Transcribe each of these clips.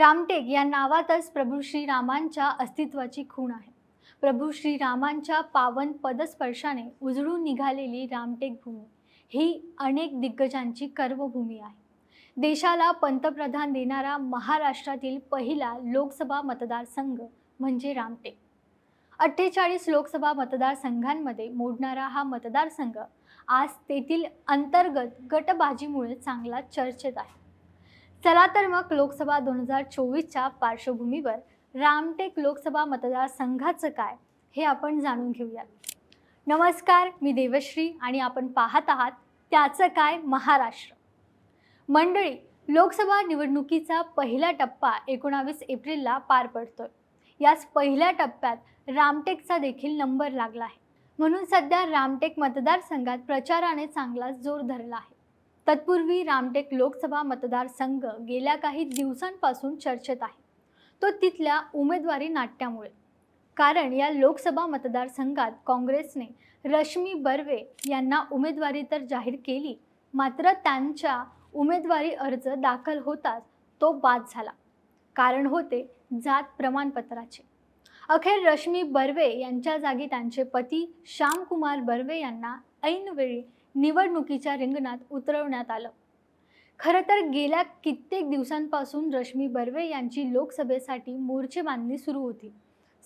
रामटेक या नावातच प्रभू श्रीरामांच्या अस्तित्वाची खूण आहे. प्रभू श्रीरामांच्या पावन पदस्पर्शाने उजळून निघालेली रामटेक भूमी ही अनेक दिग्गजांची कर्मभूमी आहे. देशाला पंतप्रधान देणारा महाराष्ट्रातील पहिला लोकसभा मतदारसंघ म्हणजे रामटेक. अठ्ठेचाळीस लोकसभा मतदारसंघांमध्ये मोडणारा हा मतदारसंघ आज तेथील अंतर्गत गटबाजीमुळे चांगला चर्चेत आहे. चला तर मग लोकसभा दोन हजार चोवीसच्या पार्श्वभूमीवर रामटेक लोकसभा मतदारसंघाचं काय हे आपण जाणून घेऊयात. नमस्कार मी देवश्री आणि आपण पाहत आहात त्याचं काय महाराष्ट्र. मंडळी लोकसभा निवडणुकीचा पहिला टप्पा एकोणावीस एप्रिलला पार पडतोय. याच पहिल्या टप्प्यात रामटेकचा देखील नंबर लागला आहे. म्हणून सध्या रामटेक मतदारसंघात प्रचाराने चांगलाच जोर धरला आहे. तत्पूर्वी रामटेक लोकसभा मतदारसंघ गेल्या काही दिवसांपासून चर्चेत आहे. तो तिथल्या उमेदवारी नाट्यामुळे. कारण या लोकसभा मतदारसंघात काँग्रेसने रश्मी बर्वे यांना उमेदवारी तर जाहीर केली मात्र त्यांच्या उमेदवारी अर्ज दाखल होताच तो बाद झाला. कारण होते जात प्रमाणपत्राचे. अखेर रश्मी बर्वे यांच्या जागी त्यांचे पती श्यामकुमार बर्वे यांना ऐनवेळी निवडणुकीच्या रिंगणात उतरवण्यात आलं. खरं तर गेल्या कित्येक दिवसांपासून रश्मी बर्वे यांची लोकसभेसाठी मोर्चे बांधणी सुरू होती.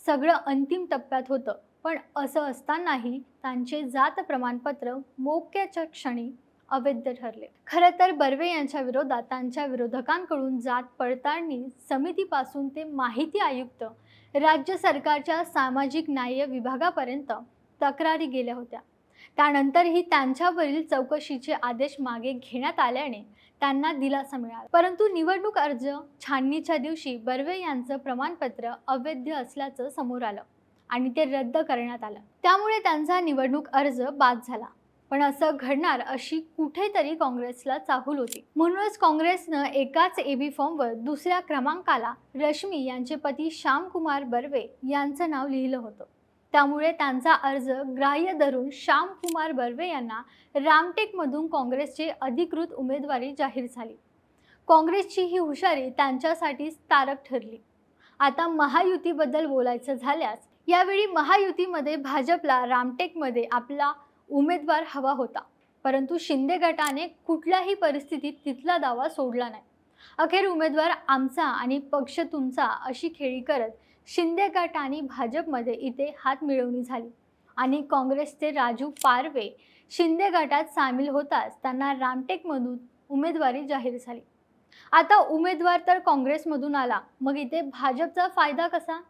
सगळं अंतिम टप्प्यात होतं पण असं असतानाही त्यांचे जात प्रमाणपत्र मोक्याच्या क्षणी अवैध ठरले. खरं तर बर्वे यांच्या विरोधात त्यांच्या विरोधकांकडून जात पडताळणी समितीपासून ते माहिती आयुक्त राज्य सरकारच्या सामाजिक न्याय विभागापर्यंत तक्रारी गेल्या होत्या. त्यानंतरही त्यांच्यावरील चौकशीचे आदेश मागे घेण्यात आल्याने त्यांना दिलासा मिळाला. परंतु निवडणूक अर्ज छाननीच्या दिवशी बर्वे यांचं प्रमाणपत्र अवैध असल्याचं समोर आलं आणि ते रद्द करण्यात आलं. त्यामुळे त्यांचा निवडणूक अर्ज बाद झाला. पण असं घडणार अशी कुठेतरी काँग्रेसला चाहूल होती. म्हणूनच काँग्रेसनं एकाच एबी फॉर्मवर दुसऱ्या क्रमांकाला रश्मी यांचे पती श्यामकुमार बर्वे यांचं नाव लिहिलं होतं. त्यामुळे त्यांचा अर्ज ग्राह्य धरून श्यामकुमार बर्वे यांना रामटेकमधून काँग्रेसची अधिकृत उमेदवारी जाहीर झाली. काँग्रेसची ही हुशारी त्यांच्यासाठी तारक ठरली. आता महायुतीबद्दल बोलायचं झाल्यास यावेळी महायुतीमध्ये भाजपला रामटेकमध्ये आपला उमेदवार हवा होता. परंतु शिंदे गटाने कुठल्याही परिस्थितीत तिथला दावा सोडला नाही. अखेर उमेदवार आमचा आणि पक्ष तुमचा अशी खेळी करत शिंदे गट आणि भाजपमध्ये इथे हात मिळवणी झाली. आणि काँग्रेसचे राजू पारवे शिंदे गटात सामील होताच त्यांना रामटेकमधून उमेदवारी जाहीर झाली. आता उमेदवार तर काँग्रेसमधून आला मग इथे भाजपचा फायदा कसा?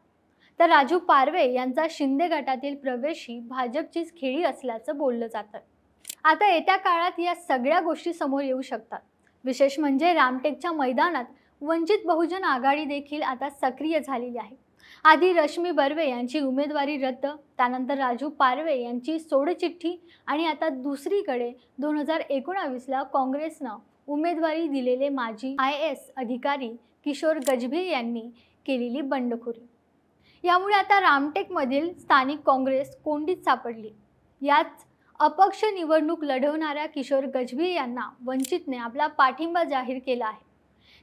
तर राजू पारवे यांचा शिंदे गटातील प्रवेश ही भाजपचीच खेळी असल्याचं बोललं जातं. आता येत्या काळात या सगळ्या गोष्टी समोर येऊ शकतात. विशेष म्हणजे रामटेकच्या मैदानात वंचित बहुजन आघाडी देखील आता सक्रिय झालेली आहे. आधी रश्मी बर्वे यांची उमेदवारी रद्द त्यानंतर राजू पारवे यांची सोडचिठ्ठी आणि आता दुसरीकडे दोन हजार एकोणावीसला काँग्रेसनं उमेदवारी दिलेले माजी आय एस अधिकारी किशोर गजभे यांनी केलेली बंडखोरी. यामुळे आता रामटेकमधील स्थानिक काँग्रेस कोंडीत सापडली. याच अपक्ष निवडणूक लढवणाऱ्या किशोर गजबी यांना वंचितने आपला पाठिंबा जाहीर केला आहे.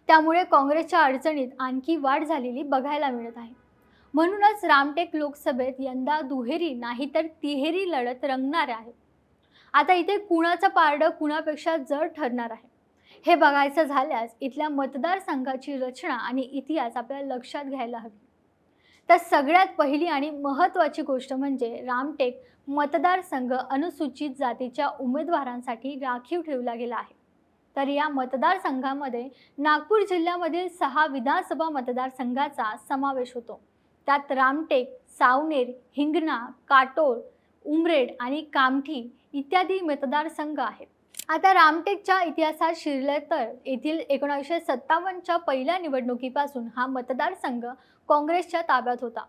त्यामुळे काँग्रेसच्या अडचणीत आणखी वाढ झालेली बघायला मिळत आहे. म्हणूनच रामटेक लोकसभेत यंदा दुहेरी नाही तर तिहेरी लढत रंगणार आहे. आता इथे कुणाचं पारडं कुणापेक्षा जड ठरणार आहे? हे बघायचं झाल्यास इथल्या मतदारसंघाची रचना आणि इतिहास आपल्याला लक्षात घ्यायला हवी. तर सगळ्यात पहिली आणि महत्त्वाची गोष्ट म्हणजे रामटेक मतदारसंघ अनुसूचित जातीच्या उमेदवारांसाठी राखीव ठेवला गेला आहे. तर या मतदारसंघामध्ये नागपूर जिल्ह्यामधील सहा विधानसभा मतदारसंघाचा समावेश होतो. त्यात रामटेक सावनेर हिंगणा काटोल उमरेड आणि कामठी इत्यादी मतदारसंघ आहेत. आता रामटेकच्या इतिहासात शिरले तर येथील एकोणीसशे सत्तावन्नच्या पहिल्या निवडणुकीपासून हा मतदारसंघ काँग्रेसच्या ताब्यात होता.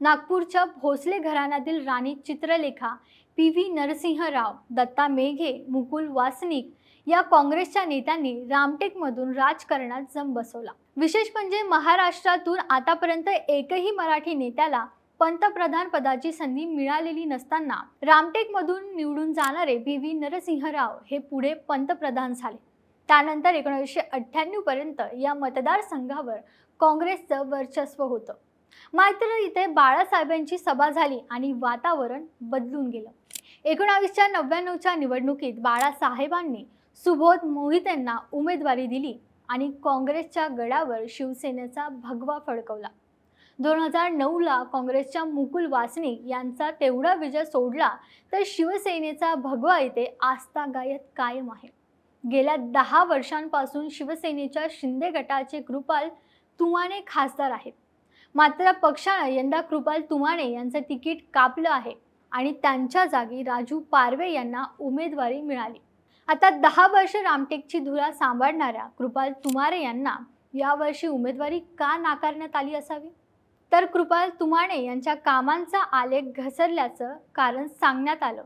नागपूरच्या भोसले घराण्यातील राणी चित्रलेखा पी व्ही नरसिंहराव दत्ता मेघे मुकुल वासनिक या काँग्रेसच्या नेत्यांनी रामटेकमधून राजकारणात जम बसवला. विशेष म्हणजे महाराष्ट्रातून आतापर्यंत एकही मराठी नेत्याला पंतप्रधान पदाची संधी मिळालेली नसताना रामटेकमधून निवडून जाणारे व्ही. व्ही. नरसिंहराव हे पुढे पंतप्रधान झाले. त्यानंतर एकोणीसशे अठ्ठ्याण्णव पर्यंत या मतदारसंघावर काँग्रेसचं वर्चस्व होतं. मात्र इथे बाळासाहेबांची सभा झाली आणि वातावरण बदलून गेलं. एकोणावीसच्या नव्याण्णवच्या निवडणुकीत बाळासाहेबांनी सुबोध मोहित यांना उमेदवारी दिली आणि काँग्रेसच्या गडावर शिवसेनेचा भगवा फडकवला. दोन हजार नऊला काँग्रेसच्या मुकुल वासनिक यांचा तेवढा विजय सोडला तर शिवसेनेचा भगवा इथे आस्थागायत कायम आहे. गेल्या दहा वर्षांपासून शिवसेनेच्या शिंदे गटाचे कृपाल तुमाने खासदार आहेत. मात्र पक्षानं यंदा कृपाल तुमाने यांचं तिकीट कापलं आहे आणि त्यांच्या जागी राजू पारवे यांना उमेदवारी मिळाली. आता दहा वर्ष रामटेकची धुरा सांभाळणाऱ्या कृपाल तुमारे यांना यावर्षी उमेदवारी का नाकारण्यात आली असावी? तर कृपाल तुमाणे यांच्या कामांचा आलेख घसरल्याचं कारण सांगण्यात आलं.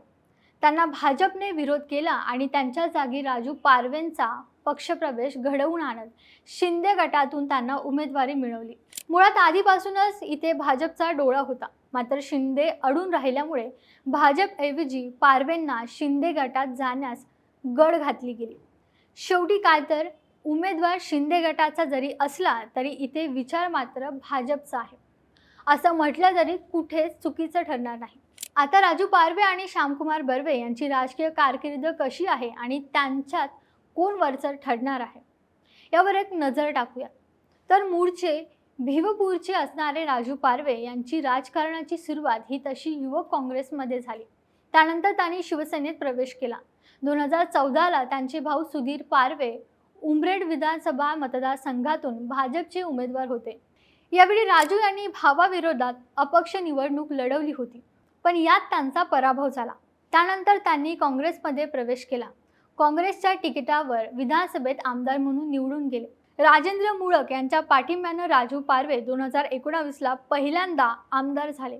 त्यांना भाजपने विरोध केला आणि त्यांच्या जागी राजू पारवेंचा पक्षप्रवेश घडवून आणत शिंदे गटातून त्यांना उमेदवारी मिळवली. मुळात आधीपासूनच इथे भाजपचा डोळा होता. मात्र शिंदे अडून राहिल्यामुळे भाजपऐवजी पारवेंना शिंदे गटात जाण्यास गड घातली गेली. शेवटी काय तर उमेदवार शिंदे गटाचा जरी असला तरी इथे विचार मात्र भाजपचा आहे. असं म्हटलं तरी कुठेच चुकीचं ठरणार नाही. आता राजू पारवे आणि श्यामकुमार बर्वे यांची राजकीय कारकिर्द कशी आहे आणि त्यांच्यात कोण वरचर ठरणार आहे? यावर एक नजर टाकूया. तर मूळचे भिवपूरचे असणारे राजू पारवे यांची राजकारणाची सुरुवात ही तशी युवक काँग्रेसमध्ये झाली. त्यानंतर त्यांनी शिवसेनेत प्रवेश केला. दोन हजार चौदाला त्यांचे भाऊ सुधीर पारवे उमरेड विधानसभा मतदारसंघातून भाजपचे उमेदवार होते. यावेळी राजू यांनी भावाविरोधात अपक्ष निवडणूक लढवली होती पण यात त्यांचा पराभव झाला. त्यानंतर त्यांनी काँग्रेसमध्ये प्रवेश केला. काँग्रेसच्या तिकिटावर विधानसभेत आमदार म्हणून निवडून गेले. राजेंद्र मुळक यांच्या पाठिंब्यानं राजू पारवे दोन हजार एकोणावीसला पहिल्यांदा आमदार झाले.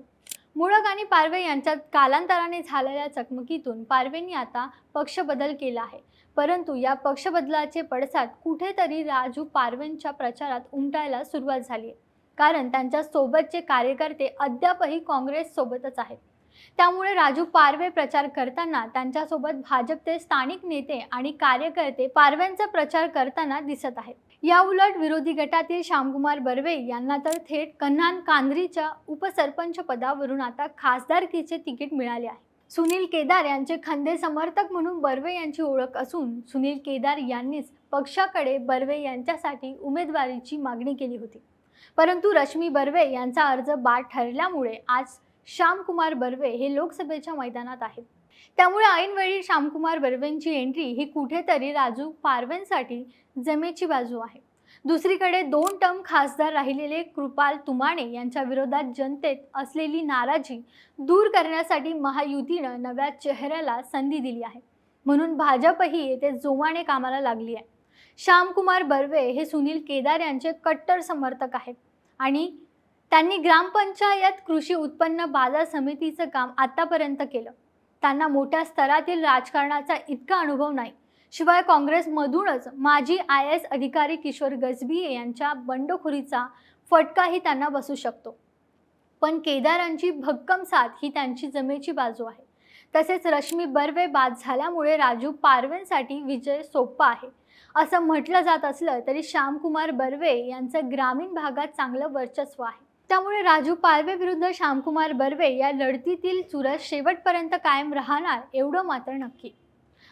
मुळक आणि पारवे यांच्यात कालांतराने झालेल्या चकमकीतून पारवेंनी आता पक्षबदल केला आहे. परंतु या पक्षबदलाचे पडसाद कुठेतरी राजू पारवेंच्या प्रचारात उमटायला सुरुवात झाली आहे. कारण त्यांच्या सोबतचे कार्यकर्ते अद्यापही काँग्रेस सोबतच आहेत. त्यामुळे राजू पारवे प्रचार करताना त्यांच्यासोबत भाजपचे स्थानिक नेते आणि कार्यकर्ते पारव्यांचा प्रचार करताना दिसत आहेत. या उलट विरोधी गटातील श्यामकुमार बर्वे यांना तर थेट कन्हान कांद्रीच्या उपसरपंच पदावरून आता खासदारकीचे तिकीट मिळाले आहे. सुनील केदार यांचे खंदे समर्थक म्हणून बर्वे यांची ओळख असून सुनील केदार यांनीच पक्षाकडे बर्वे यांच्यासाठी उमेदवारीची मागणी केली होती. परंतु रश्मी बर्वे यांचा अर्ज बाद ठरल्यामुळे आज श्यामकुमार बर्वे हे लोकसभेच्या मैदानात आहेत. त्यामुळे ऐनवेळी श्यामकुमार बर्वेंची एंट्री ही कुठेतरी राजू पारवेंसाठी जमेची बाजू आहे. दुसरीकडे दोन टर्म खासदार राहिलेले कृपाल तुमाणे यांच्या विरोधात जनतेत असलेली नाराजी दूर करण्यासाठी महायुतीनं नव्या चेहऱ्याला संधी दिली आहे. म्हणून भाजपही येथे जोमाने कामाला लागली आहे. श्यामकुमार बर्वे हे सुनील केदार यांचे कट्टर समर्थक आहेत आणि त्यांनी ग्रामपंचायत कृषी उत्पन्न बाजार समितीचं काम आतापर्यंत केलं. त्यांना मोठ्या स्तरातील राजकारणाचा इतका अनुभव नाही. शिवाय काँग्रेसमधूनच माजी आय एस अधिकारी किशोर गजबिये यांच्या बंडखोरीचा फटकाही त्यांना बसू शकतो. पण केदारांची भक्कम साथ ही त्यांची जमेची बाजू आहे. तसेच रश्मी बर्वे बाद झाल्यामुळे राजू पारवेंसाठी विजय सोपा आहे. असं म्हटलं जात असलं तरी श्यामकुमार बर्वे यांचं ग्रामीण भागात चांगलं वर्चस्व आहे. त्यामुळे राजू पालवे विरुद्ध श्यामकुमार बर्वे या लढतीतील चुरस शेवटपर्यंत कायम राहणार एवढं मात्र नक्की.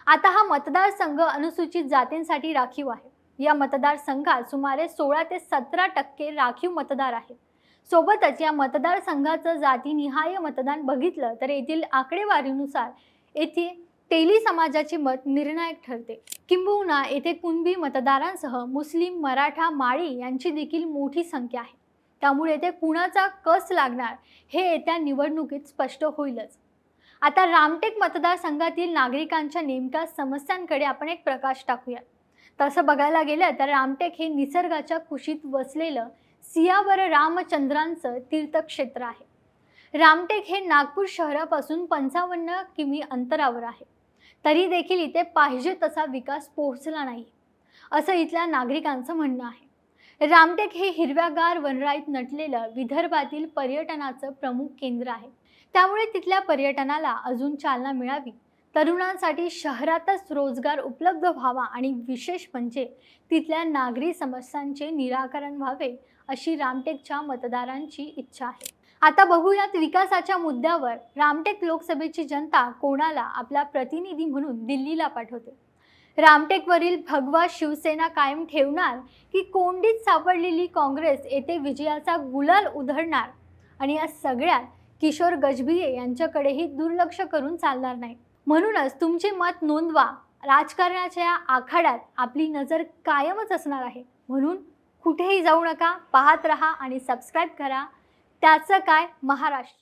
आता हा मतदारसंघ अनुसूचित जातींसाठी राखीव आहे. या मतदारसंघात सुमारे सोळा ते सतरा टक्के राखीव मतदार आहेत. सोबतच या मतदारसंघाचं जातीनिहाय मतदान बघितलं तर येथील आकडेवारीनुसार येथे तेली समाजाचे मत निर्णायक ठरते. किंबहुना येथे कुणबी मतदारांसह मुस्लिम मराठा माळी यांची देखील मोठी संख्या आहे. त्यामुळे येथे कुणाचा कस लागणार हे येत्या निवडणुकीत स्पष्ट होईलच. आता रामटेक मतदारसंघातील नागरिकांच्या नेमक्या समस्यांकडे आपण एक प्रकाश टाकूया. तसं बघायला गेलं तर रामटेक हे निसर्गाच्या कुशीत वसलेलं सियावर रामचंद्रांचं तीर्थक्षेत्र आहे. रामटेक हे नागपूर शहरापासून पंचावन्न किमी अंतरावर आहे. तरी देखील इथे पाहिजे तसा विकास पोहोचला नाही. असं इथल्या नागरिकांचं म्हणणं आहे. रामटेक हे हिरव्यागार वनराईत नटलेलं विदर्भातील पर्यटनाचं प्रमुख केंद्र आहे. त्यामुळे तिथल्या पर्यटनाला अजून चालना मिळावी. तरुणांसाठी शहरातच रोजगार उपलब्ध व्हावा आणि विशेष म्हणजे तिथल्या नागरी समस्यांचे निराकरण व्हावे अशी रामटेकच्या मतदारांची इच्छा आहे. आता बघूयात विकासाच्या मुद्द्यावर रामटेक लोकसभेची जनता कोणाला आपला प्रतिनिधी म्हणून दिल्लीला पाठवते? रामटेकवरील भगवा शिवसेना कायम ठेवणार की कोंडीत सापडलेली काँग्रेस येथे विजयाचा गुलाल उधळणार? आणि या सगळ्यात किशोर गजभिये यांच्याकडेही दुर्लक्ष करून चालणार नाही. म्हणूनच तुमचे मत नोंदवा. राजकारणाच्या या आखाड्यात आपली नजर कायमच असणार आहे. म्हणून कुठेही जाऊ नका पाहत रहा आणि सबस्क्राईब करा. त्याचं काय? महाराष्ट्र.